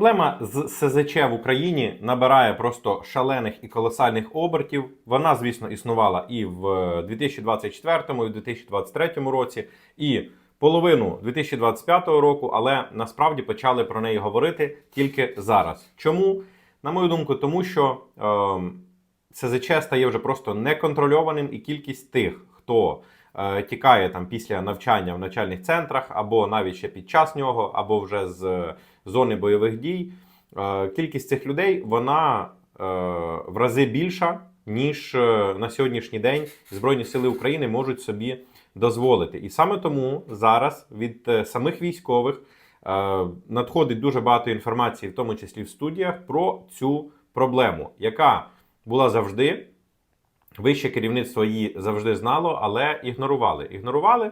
Проблема з СЗЧ в Україні набирає просто шалених і колосальних обертів. Вона, звісно, існувала і в 2024, і в 2023 році, і половину 2025 року, але насправді почали про неї говорити тільки зараз. Чому? На мою думку, тому що ем, СЗЧ стає вже просто неконтрольованим, і кількість тих, хто е, тікає там після навчання в навчальних центрах, або навіть ще під час нього, або вже з е, зони бойових дій. Е, кількість цих людей вона е, в рази більша, ніж е, на сьогоднішній день Збройні Сили України можуть собі дозволити. І саме тому зараз від самих військових надходить дуже багато інформації, в тому числі в студіях, про цю проблему, яка була завжди. Вище керівництво її завжди знало, але ігнорували. Ігнорували.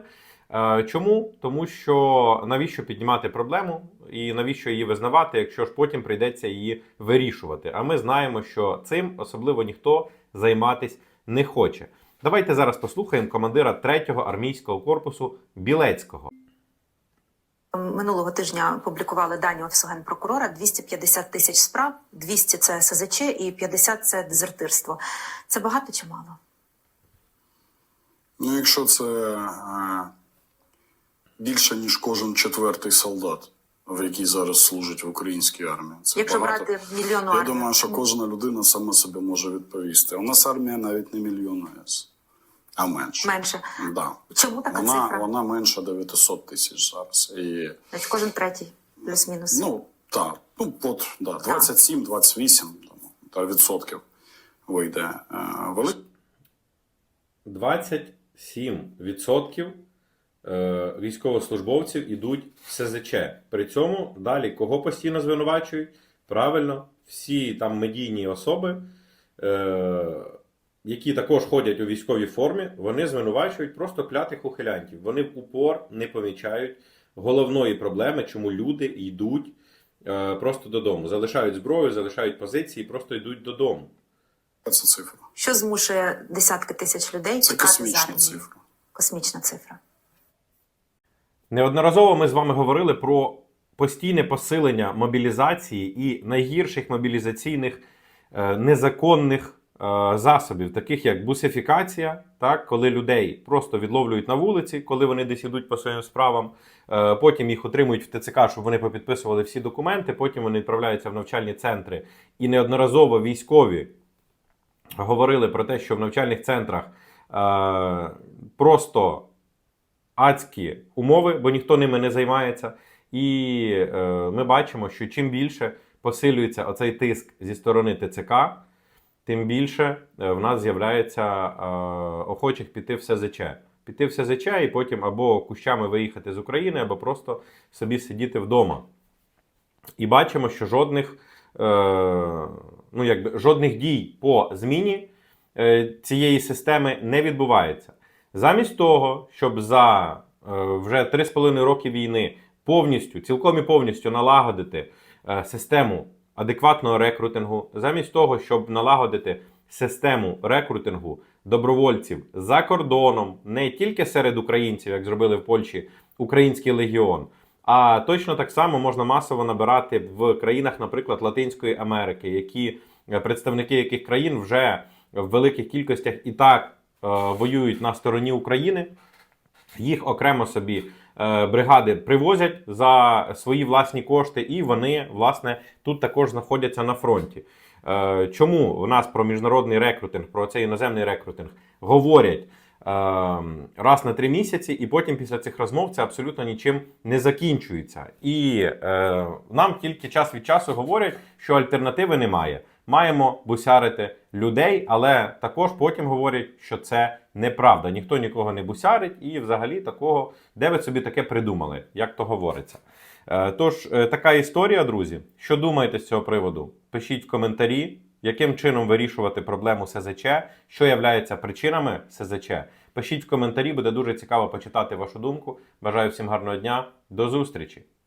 Е, Чому? Тому що навіщо піднімати проблему і навіщо її визнавати, якщо ж потім прийдеться її вирішувати. А ми знаємо, що цим особливо ніхто займатись не хоче. Давайте зараз послухаємо командира 3-го армійського корпусу Білецького. Минулого тижня публікували дані Офісу генпрокурора 250 тисяч справ, 200 – це СЗЧ і 50 – це дезертирство. Це багато чи мало? Ну, якщо це е, більше, ніж кожен четвертий солдат, в який зараз служить в українській армії. Це Якщо багато. брати мільйонну Я армію. думаю, що кожна людина сама собі може відповісти. У нас армія навіть не мільйон АЕС, а менше. менше. Да. Чому така Вона, цифра? вона менше 900 тисяч зараз. І, Значить, кожен третій, плюс-мінус. ну, так, ну, от, да, 27-28 там, та, відсотків вийде. Е, велик 27% е, військовослужбовців ідуть в СЗЧ. При цьому далі кого постійно звинувачують? Правильно, всі там медійні особи, е, які також ходять у військовій формі, вони звинувачують просто клятих ухилянтів. Вони в упор не помічають головної проблеми, чому люди йдуть е, просто додому. Залишають зброю, залишають позиції, просто йдуть додому. це цифра. Що змушує десятки тисяч людей Це космічна цифра. Космічна цифра. Неодноразово ми з вами говорили про постійне посилення мобілізації і найгірших мобілізаційних е, незаконних е, засобів, таких як бусифікація, так, коли людей просто відловлюють на вулиці, коли вони десь ідуть по своїм справам, е, потім їх отримують в ТЦК, щоб вони попідписували всі документи, потім вони відправляються в навчальні центри. І неодноразово військові говорили про те, що в навчальних центрах е, просто адські умови, бо ніхто ними не займається. І е, ми бачимо, що чим більше посилюється оцей тиск зі сторони ТЦК, тим більше е, в нас з'являється е, охочих піти в СЗЧ. Піти в СЗЧ і потім або кущами виїхати з України, або просто собі сидіти вдома. І бачимо, що жодних, е, ну, якби, жодних дій по зміні е, цієї системи не відбувається. Замість того, щоб за е, вже 3,5 роки війни повністю, цілком і повністю налагодити е, систему адекватного рекрутингу, замість того, щоб налагодити систему рекрутингу добровольців за кордоном, не тільки серед українців, як зробили в Польщі Український легіон, а точно так само можна масово набирати в країнах, наприклад, Латинської Америки, які е, представники яких країн вже в великих кількостях і так воюють на стороні України. Їх окремо собі е, бригади привозять за свої власні кошти, і вони, власне, тут також знаходяться на фронті. Е, чому в нас про міжнародний рекрутинг, про цей іноземний рекрутинг говорять е, раз на три місяці, і потім після цих розмов це абсолютно нічим не закінчується. І е, нам тільки час від часу говорять, що альтернативи немає. Маємо бусярити людей, але також потім говорять, що це неправда. Ніхто нікого не бусярить, і взагалі такого, де ви собі таке придумали, як то говориться. Е, Тож, е, така історія, друзі. Що думаєте з цього приводу? Пишіть в коментарі, яким чином вирішувати проблему СЗЧ, що являється причинами СЗЧ. Пишіть в коментарі, буде дуже цікаво почитати вашу думку. Бажаю всім гарного дня. До зустрічі!